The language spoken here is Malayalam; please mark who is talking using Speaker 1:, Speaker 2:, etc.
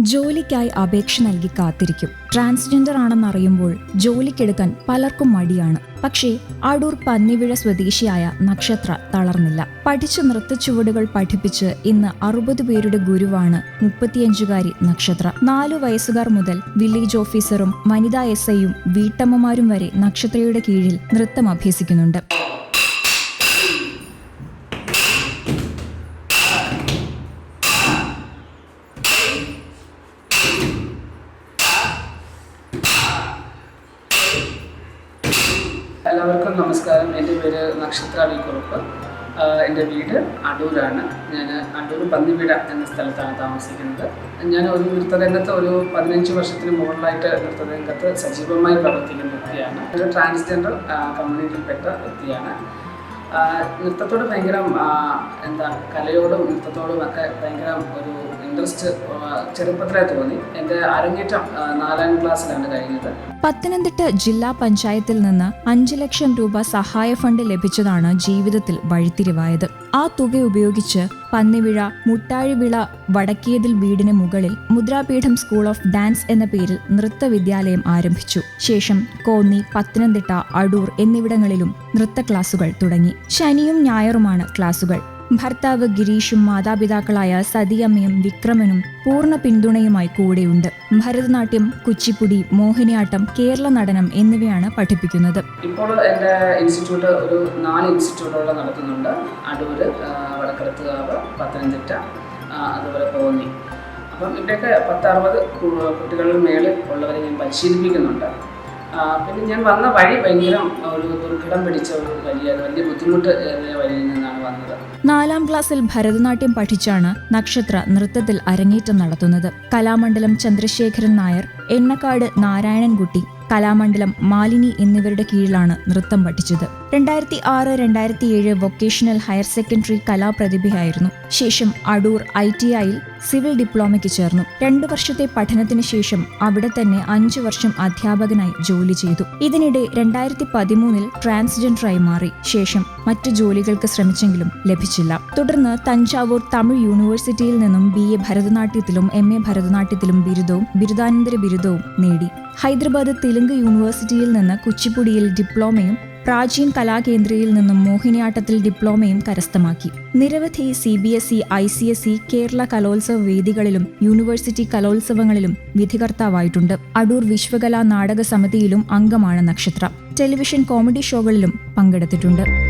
Speaker 1: ജോലിക്കായി അപേക്ഷ നൽകി കാത്തിരിക്കും. ട്രാൻസ്ജെൻഡർ ആണെന്നറിയുമ്പോൾ ജോലിക്കെടുക്കാൻ പലർക്കും മടിയാണ്. പക്ഷേ അടൂർ പന്നിവിഴ സ്വദേശിയായ നക്ഷത്ര തളർന്നില്ല. പഠിച്ച നൃത്തച്ചുവടുകൾ പഠിപ്പിച്ച് ഇന്ന് അറുപത് പേരുടെ ഗുരുവാണ് മുപ്പത്തിയഞ്ചുകാരി നക്ഷത്ര. നാലു വയസ്സുകാർ മുതൽ വില്ലേജ് ഓഫീസറും വനിതാ എസ് ഐയും വീട്ടമ്മമാരും വരെ നക്ഷത്രയുടെ കീഴിൽ നൃത്തം അഭ്യസിക്കുന്നുണ്ട്.
Speaker 2: എല്ലാവർക്കും നമസ്കാരം. എന്റെ പേര് നക്ഷത്ര വി കുറുപ്പ് എന്റെ വീട് അടൂരാണ്. ഞാൻ അടൂർ പന്നിവിട എന്ന സ്ഥലത്താണ് താമസിക്കുന്നത്. ഞാൻ ഒരു നൃത്തരംഗത്ത് ഒരു പതിനഞ്ച് വർഷത്തിന് മുകളിലായിട്ട് നൃത്തരംഗത്ത് സജീവമായി പ്രവർത്തിക്കുന്ന വ്യക്തിയാണ്. ഒരു ട്രാൻസ്ജെൻഡർ കമ്മ്യൂണിറ്റിയിൽപ്പെട്ട വ്യക്തിയാണ്. നൃത്തത്തോട് ഭയങ്കര എന്താ കലയോടും നൃത്തത്തോടും ഒക്കെ ഭയങ്കര ഒരു ഇൻട്രസ്റ്റ് ചെറുപ്പത്തിലേ തോന്നി. എന്റെ അരങ്ങേറ്റം നാലാം ക്ലാസ്സിലാണ് കഴിഞ്ഞത്.
Speaker 1: പത്തനംതിട്ട ജില്ലാ പഞ്ചായത്തിൽ നിന്ന് അഞ്ചു ലക്ഷം രൂപ സഹായ ഫണ്ട് ലഭിച്ചതാണ് ജീവിതത്തിൽ വഴിത്തിരിവായത്. ആ തുക ഉപയോഗിച്ച് പന്നിവിഴ മുട്ടാഴിവിള വടക്കേതിൽ വീടിന് മുകളിൽ മുദ്രാപീഠം സ്കൂൾ ഓഫ് ഡാൻസ് എന്ന പേരിൽ നൃത്ത വിദ്യാലയം ആരംഭിച്ചു. ശേഷം കോന്നി പത്തനംതിട്ട അടൂർ എന്നിവിടങ്ങളിലും നൃത്ത ക്ലാസുകൾ തുടങ്ങി. ശനിയും ഞായറുമാണ് ക്ലാസുകൾ. ഭർത്താവ് ഗിരീഷും മാതാപിതാക്കളായ സതിയമ്മയും വിക്രമനും പൂർണ പിന്തുണയുമായി കൂടെയുണ്ട്. ഭരതനാട്യം കുച്ചിപ്പുടി മോഹിനിയാട്ടം കേരള നടനം എന്നിവയാണ് പഠിപ്പിക്കുന്നത്.
Speaker 2: ഇപ്പോൾ എന്റെ ഇൻസ്റ്റിറ്റ്യൂട്ട് ഒരു നാല് ഇൻസ്റ്റിറ്റ്യൂട്ടുകൾ നടത്തുന്നുണ്ട്. അടൂർ വടക്കടത്തുകാവ് പത്തനംതിട്ട അതുപോലെ കോന്നി. അപ്പം ഇവിടെയൊക്കെ പത്തറുപത് കുട്ടികളിൽ മേളിൽ ഉള്ളവരെ ഞാൻ പരിശീലിപ്പിക്കുന്നുണ്ട്. പിന്നെ ഞാൻ വന്ന വഴി ഭയങ്കര ഒരു ദുർഘടം പിടിച്ച ഒരു വഴിയാണ് വലിയ ബുദ്ധിമുട്ട് ഏറിയ വഴിയിൽ നിന്നാണ് വന്നത്.
Speaker 1: നാലാം ക്ലാസ്സിൽ ഭരതനാട്യം പഠിച്ചാണ് നക്ഷത്ര നൃത്തത്തിൽ അരങ്ങേറ്റം നടത്തുന്നത്. കലാമണ്ഡലം ചന്ദ്രശേഖരൻ നായർ എണ്ണക്കാട് നാരായണൻകുട്ടി കലാമണ്ഡലം മാലിനി എന്നിവരുടെ കീഴിലാണ് നൃത്തം പഠിച്ചത്. രണ്ടായിരത്തി ആറ് രണ്ടായിരത്തി ഏഴ് വൊക്കേഷണൽ ഹയർ സെക്കൻഡറി കലാപ്രതിഭയായിരുന്നു. ശേഷം അടൂർ ഐ ടി ഐയിൽ സിവിൽ ഡിപ്ലോമയ്ക്ക് ചേർന്നു. രണ്ടു വർഷത്തെ പഠനത്തിന് ശേഷം അവിടെ തന്നെ അഞ്ചു വർഷം അധ്യാപകനായി ജോലി ചെയ്തു. ഇതിനിടെ രണ്ടായിരത്തി പതിമൂന്നിൽ ട്രാൻസ്ജെൻഡറായി മാറി. ശേഷം മറ്റു ജോലികൾക്ക് ശ്രമിച്ചെങ്കിലും ലഭിച്ചില്ല. തുടർന്ന് തഞ്ചാവൂർ തമിഴ് യൂണിവേഴ്സിറ്റിയിൽ നിന്നും ബി എ ഭരതനാട്യത്തിലും എം എ ഭരതനാട്യത്തിലും ബിരുദവും ബിരുദാനന്തര ബിരുദവും നേടി. ഹൈദരാബാദ് തെലുങ്ക് യൂണിവേഴ്സിറ്റിയിൽ നിന്ന് കുച്ചിപ്പുടിയിൽ ഡിപ്ലോമയും പ്രാചീൻ കലാകേന്ദ്രയിൽ നിന്നും മോഹിനിയാട്ടത്തിൽ ഡിപ്ലോമയും കരസ്ഥമാക്കി. നിരവധി C B S E I C S E Kerala കലോത്സവ വേദികളിലും യൂണിവേഴ്സിറ്റി കലോത്സവങ്ങളിലും വിധികർത്താവായിട്ടുണ്ട്. അടൂർ വിശ്വകലാ നാടക സമിതിയിലും അംഗമാണ് നക്ഷത്ര. ടെലിവിഷൻ കോമഡി ഷോകളിലും പങ്കെടുത്തിട്ടുണ്ട്.